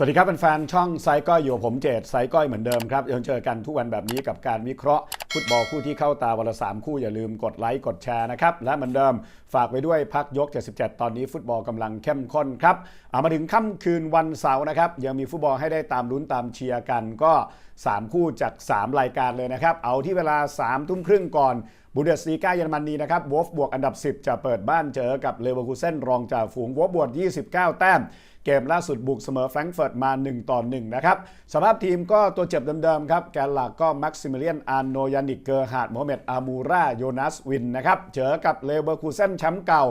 สวัสดีครับแฟนๆช่องไซก้อยอยู่ผมเจตไซก้อยเหมือนเดิมครับยังเจอกันทุกวันแบบนี้กับการวิเคราะห์ ฟุตบอลคู่ที่เข้าตาวันละสามคู่อย่าลืมกดไลค์กดแชร์นะครับ และเหมือนเดิมฝากไว้ด้วยพักยก 77 ตอนนี้ฟุตบอลกำลังเข้มข้นครับเอามาถึงค่ำคืนวันเสาร์นะครับ ยังมีฟุตบอลให้ได้ตามลุ้นตามเชียร์กันก็ 3 คู่จาก 3 รายการเลยนะครับ เอาที่เวลา3ทุ่มครึ่งก่อน บูเดสลีกาเยอรมนีนะครับวอฟบวกอันดับ 10 จะเปิดบ้านเจอกับเลเวอร์คูเซนรองจ่าฝูงวอฟบวก 29 แต้ม เกมล่าสุดบุกเสมอแฟรงก์เฟิร์ตมา 1 ต่อ 1 นะครับ สภาพทีมก็ตัวเจ็บเดิมๆครับ แกนหลักก็แม็กซิมิเลียน อาร์โนยานิกเกอร์ฮาร์ดโมฮเมตอามูราโยนัสวินนะครับ เจอกับเลเวอร์คูเซนแชมป์เก่า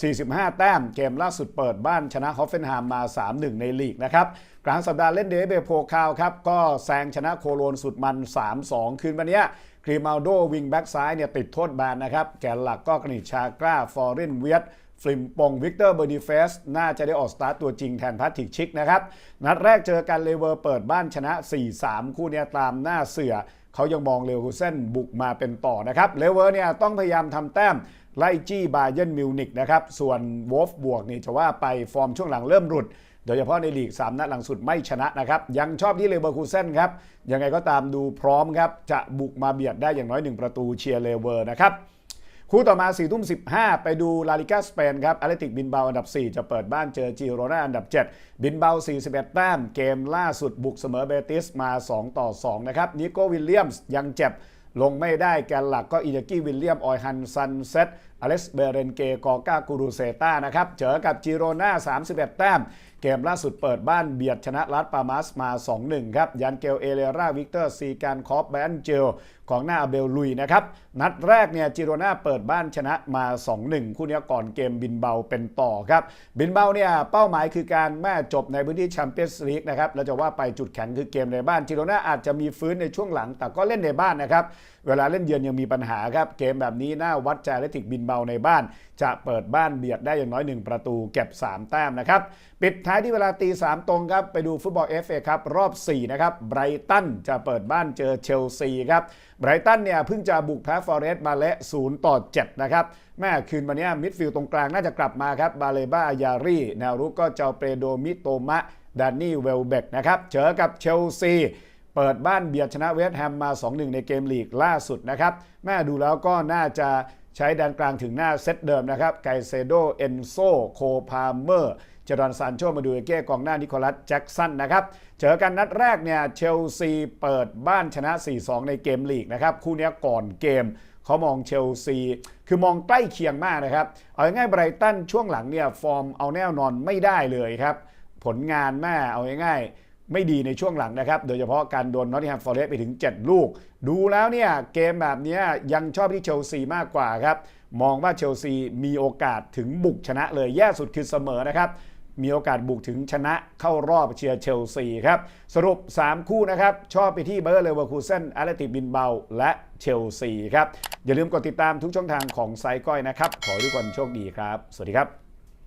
45 แต้ม เกมล่าสุดเปิดบ้านชนะฮอฟเฟนไฮม์มา 3-1 ในลีกนะครับ กลางสัปดาห์เล่นเดย์เบโพคาวครับ ก็แซงชนะโคโลนสุดมัน 3-2 คืนวันนี้ครีมาโดวิงแบ็กซ้ายเนี่ยติดโทษแบนนะครับ แกนหลักก็กนิชชากล้าฟอร์เรนเวียตฟลิมปงวิกเตอร์เบอร์นิเฟส น่าจะได้ออกสตาร์ตตัวจริงแทนพัทติกชิกนะครับ นัดแรกเจอกันเลเวอร์เปิดบ้านชนะ 4-3 คู่เนี้ยตามหน้าเสือ เขายังมองเลเวอร์เซนบุกมาเป็นต่อนะครับเลเวอร์เนี่ยต้องพยายามทำแต้มไล่จี้บาเย r นมิวนิกนะครับส่วนวอฟบวกนี่จะว่าไปฟอร์มช่วงหลังเริ่มหลุดโดยเฉพาะในลีก 3 นัดหลังสุดไม่ชนะนะครับ ยังชอบที่เลเวอร์คูเซนครับ ยังไงก็ตามดูพร้อมครับ จะบุกมาเบียดได้อย่างน้อย 1 ประตูเชียร์เลเวอร์นะครับ คู่ต่อมา4ี่ทุ่มสิไปดูลาลิกาสเปนครับอตเลติกบินเบาอันดับ 4 จะเปิดบ้านเจอจิโรนาอันดับ 7 บินเบา 41 แต้ม เกมล่าสุดบุกเสมอเบติสมา 2 ต่อ 2 นะครับนิโก้วิลเลียมส์ยังเจ็บลงไม่ได้แกนหลักก็อินากิวิลเลียม ออยฮันซันเซต อเล็กซ์เบเรนเกกอกากูรูเซตานะครับ เจอกับจิโรนา31 แต้ม เกมล่าสุดเปิดบ้านเบียดชนะรัฐปามาสมา 2-1 ครับ ยันเกลเอเลราวิกเตอร์ซีการคอฟแบนเจลของหน้าเบลลุยนะครับ นัดแรกเนี่ยจิโรนาเปิดบ้านชนะมา 2-1 คู่นี้ก่อนเกมบินเบาเป็นต่อครับ บินเบาเนี่ยเป้าหมายคือการแม่จบในพื้นที่แชมเปี้ยนส์ลีกนะครับเราจะว่าไปจุดแข็งคือเกมในบ้านจิโรนาอาจจะมีฟื้นในช่วงหลัง แต่ก็เล่นในบ้านนะครับเวลาเล่นเยือนยังมีปัญหาครับเกมแบบนี้น่าวัดใจและติกบินเบาในบ้าน จะเปิดบ้านเบียดได้อย่างน้อย 1 ประตูเก็บ 3 แต้มนะครับ ปิดท้ายที่เวลาตี 3 ตรงครับ ไปดูฟุตบอล FA ครับรอบ 4 นะครับไบรตันจะเปิดบ้านเจอเชลซีครับไบรตันเนี่ยเพิ่งจะบุกแพ้ฟอเรสต์มาและ0ต่อ7นะครับแม่คืนวันนี้มิดฟิลด์ตรงกลางน่าจะกลับมาครับบาเลบ้าอยารีแนวรุกก็เจ้าเปโดมิโตมะดานนี่เวลเบกนะครับเจอกับเชลซีเปิดบ้านเบียดชนะเวสต์แฮมมา 2-1 ในเกมลีกล่าสุดนะครับ แม่ดูแล้วก็น่าจะ ใช้แดนกลางถึงหน้าเซตเดิมนะครับ ไกเซโด เอนโซ โคพาเมอร์เจดอนซานโชมาดูเอเก้กองหน้านิโคลัสแจ็กสันนะครับ เจอกันนัดแรกเนี่ยเชลซีเปิดบ้านชนะ 4-2 ในเกมลีกนะครับ คู่นี้ก่อนเกมเขามองเชลซี คือมองใกล้เคียงมากนะครับ เอาง่ายไบรตันช่วงหลังเนี่ยฟอร์มเอาแน่นอนไม่ได้เลยครับ ผลงานแม่เอาง่าย ไม่ดีในช่วงหลังนะครับ โดยเฉพาะการโดนนอตติงแฮมฟอร์เรสไปถึง 7 ลูก ดูแล้วเนี่ยเกมแบบนี้ยังชอบที่เชลซีมากกว่าครับ มองว่าเชลซีมีโอกาสถึงบุกชนะเลยแย่สุดคือเสมอนะครับ มีโอกาสบุกถึงชนะเข้ารอบเชียร์เชลซีครับ สรุป 3 คู่นะครับ ชอบไปที่เบอร์เลเวอร์คูเซนอาร์เลติบินเบาและเชลซีครับ อย่าลืมกดติดตามทุกช่องทางของไซก้อยนะครับ ขอให้ทุกคนโชคดีครับ สวัสดีครับ